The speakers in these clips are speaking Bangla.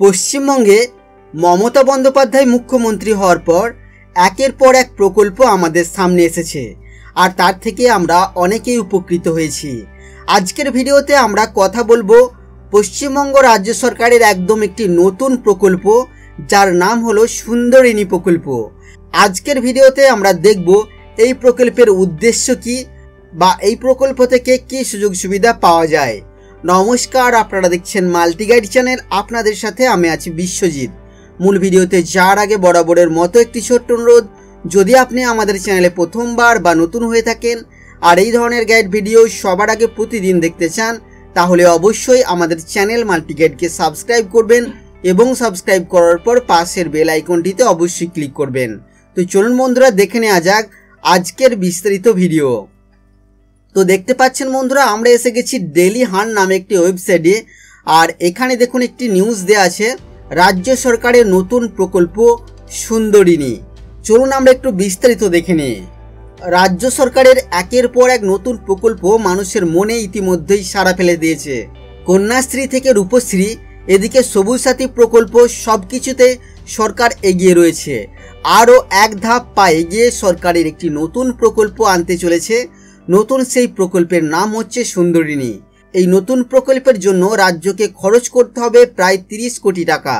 পশ্চিমবঙ্গে মমতা বন্দ্যোপাধ্যায় মুখ্যমন্ত্রী হওয়ার পর একের পর এক প্রকল্প আমাদের সামনে এসেছে। আর তার থেকে আমরা অনেকেই উপকৃত হয়েছি। আজকের ভিডিওতে আমরা কথা বলব পশ্চিমবঙ্গ রাজ্য সরকারের একদম একটি নতুন প্রকল্প, যার নাম হলো সুন্দরিনী প্রকল্প। আজকের ভিডিওতে আমরা দেখব এই প্রকল্পের উদ্দেশ্য কি বা এই প্রকল্প থেকে কি সুযোগ সুবিধা পাওয়া যায়। নমস্কার, আপনারা দেখছেন মাল্টিগাইড চ্যানেল। আপনাদের সাথে আমি আছি বিশ্বজিৎ। মূল ভিডিওতে যার আগে বরাবরের মতো একটি ছোট্ট অনুরোধ, যদি আপনি আমাদের চ্যানেলে প্রথমবার বা নতুন হয়ে থাকেন আর এই ধরনের গাইড ভিডিও সবার আগে প্রতিদিন দেখতে চান, তাহলে অবশ্যই আমাদের চ্যানেল মাল্টি মাল্টিগাইডকে সাবস্ক্রাইব করবেন এবং সাবস্ক্রাইব করার পর পাশের বেল আইকনটিতে অবশ্যই ক্লিক করবেন। তো চলুন বন্ধুরা, দেখে নেওয়া যাক আজকের বিস্তারিত ভিডিও। তো দেখতে পাচ্ছেন বন্ধুরা, আমরা এসে গেছি ডেলি হান নামে একটি ওয়েবসাইটে। আর এখানে দেখুন একটি নিউজ দেওয়া আছে, রাজ্য সরকারের নতুন প্রকল্প সুন্দরিনী চলুন আমরা একটু বিস্তারিত দেখে নিই। রাজ্য সরকারের একের পর এক নতুন প্রকল্প মানুষের মনে ইতিমধ্যেই সাড়া ফেলে দিয়েছে। কন্যাশ্রী থেকে রূপশ্রী, এদিকে সবুজ সাথী প্রকল্প সব কিছুতে সরকার এগিয়ে রয়েছে। আরও এক ধাপ পা এগিয়ে সরকারের একটি নতুন প্রকল্প আনতে চলেছে নতুন সেই প্রকল্পের নাম হচ্ছে সুন্দরিনী এই নতুন প্রকল্পের জন্য রাজ্যকে খরচ করতে হবে প্রায় তিরিশ কোটি টাকা।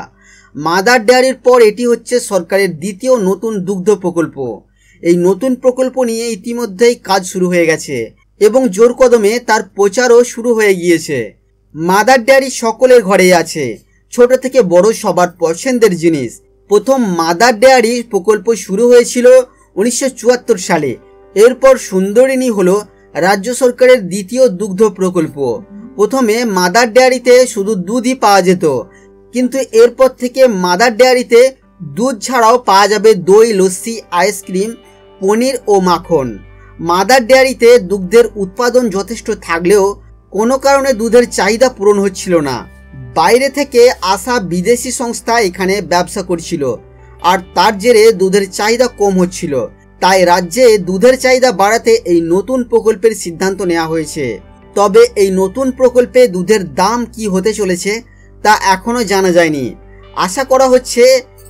মাদার ডেয়ারির পর এটি হচ্ছে সরকারের দ্বিতীয় নতুন দুগ্ধ প্রকল্প। এই নতুন প্রকল্প নিয়ে ইতিমধ্যেই কাজ শুরু হয়ে গেছে এবং জোর কদমে তার প্রচারও শুরু হয়ে গিয়েছে। মাদার ডেয়ারি সকলের ঘরেই আছে। ছোট থেকে বড় সবার পছন্দের জিনিস। প্রথম মাদার ডেয়ারি প্রকল্প শুরু হয়েছিল উনিশশো চুয়াত্তর সালে। এরপর সুন্দরিনী হলো রাজ্য সরকারের দ্বিতীয় দুগ্ধ প্রকল্প। প্রথমে মাদার ডেয়ারিতে শুধু দুধই পাওয়া যেত, কিন্তু এরপর থেকে মাদার ডেয়ারিতে দুধ ছাড়াও পাওয়া যাবে দই, লস্যি, আইসক্রিম, পনির ও মাখন। মাদার ডেয়ারিতে দুগ্ধের উৎপাদন যথেষ্ট থাকলেও কোনো কারণে দুধের চাহিদা পূরণ হচ্ছিল না। বাইরে থেকে আসা বিদেশি সংস্থা এখানে ব্যবসা করছিল, আর তার জেরে দুধের চাহিদা কম হচ্ছিল। তাই রাজ্যে দুধের চাহিদা বাড়াতে এই নতুন প্রকল্পের সিদ্ধান্ত নেওয়া হয়েছে। তবে এই নতুন প্রকল্পে দুধের দাম কি হতে চলেছে তা এখনও জানা যায়নি। আশা করা হচ্ছে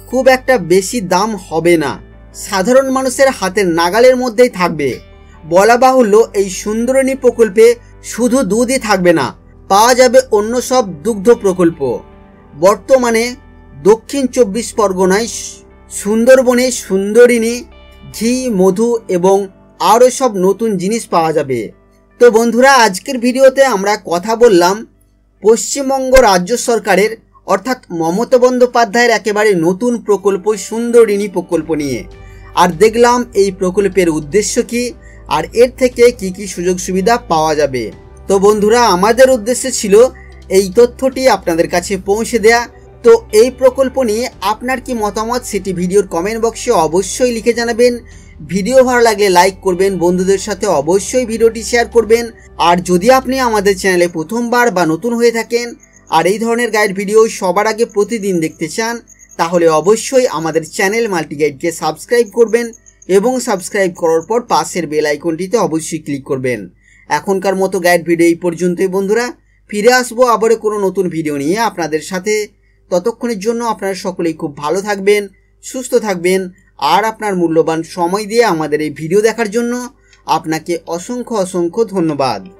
খুব একটা বেশি দাম হবে না। সাধারণ মানুষের হাতের নাগালের মধ্যেই থাকবে। বলা বাহুল্য এই সুন্দরণী প্রকল্পে শুধু দুধই থাকবে না, পাওয়া যাবে অন্য সব দুগ্ধ প্রকল্প। বর্তমানে দক্ষিণ চব্বিশ পরগনায় সুন্দরবনে সুন্দরিনী ঘি মধু এবং আরও সব নতুন জিনিস পাওয়া যাবে। তো বন্ধুরা, আজকের ভিডিওতে আমরা কথা বললাম পশ্চিমবঙ্গ রাজ্য সরকারের, অর্থাৎ মমতা বন্দ্যোপাধ্যায়ের একেবারে নতুন প্রকল্প সুন্দরিনী প্রকল্প নিয়ে। আর দেখলাম এই প্রকল্পের উদ্দেশ্য কি, আর এর থেকে কি কি সুযোগ সুবিধা পাওয়া যাবে। তো বন্ধুরা, আমাদের উদ্দেশ্য ছিল এই তথ্যটি আপনাদের কাছে পৌঁছে দেয়া। তো এই প্রকল্প নিয়ে আপনার কি মতামত সেটি ভিডিওর কমেন্ট বক্সে অবশ্যই লিখে জানাবেন। ভিডিও ভালো লাগলে লাইক করবেন, বন্ধুদের সাথে অবশ্যই ভিডিওটি শেয়ার করবেন। আর যদি আপনি আমাদের চ্যানেলে প্রথমবার বা নতুন হয়ে থাকেন আর এই ধরনের গাইড ভিডিও সবার আগে প্রতিদিন দেখতে চান, তাহলে অবশ্যই আমাদের চ্যানেল মাল্টিগাইডকে সাবস্ক্রাইব করবেন এবং সাবস্ক্রাইব করার পর পাশের বেল আইকনটিতে অবশ্যই ক্লিক করবেন। এখনকার মতো গাইড ভিডিও এই পর্যন্তই, বন্ধুরা। ফিরে আসব আবারও কোনো নতুন ভিডিও নিয়ে আপনাদের সাথে। ততক্ষণের জন্য আপনারা সকলেই খুব ভালো থাকবেন, সুস্থ থাকবেন, আর আপনার মূল্যবান সময় দিয়ে আমাদের এই ভিডিও দেখার জন্য আপনাকে অসংখ্য অসংখ্য ধন্যবাদ।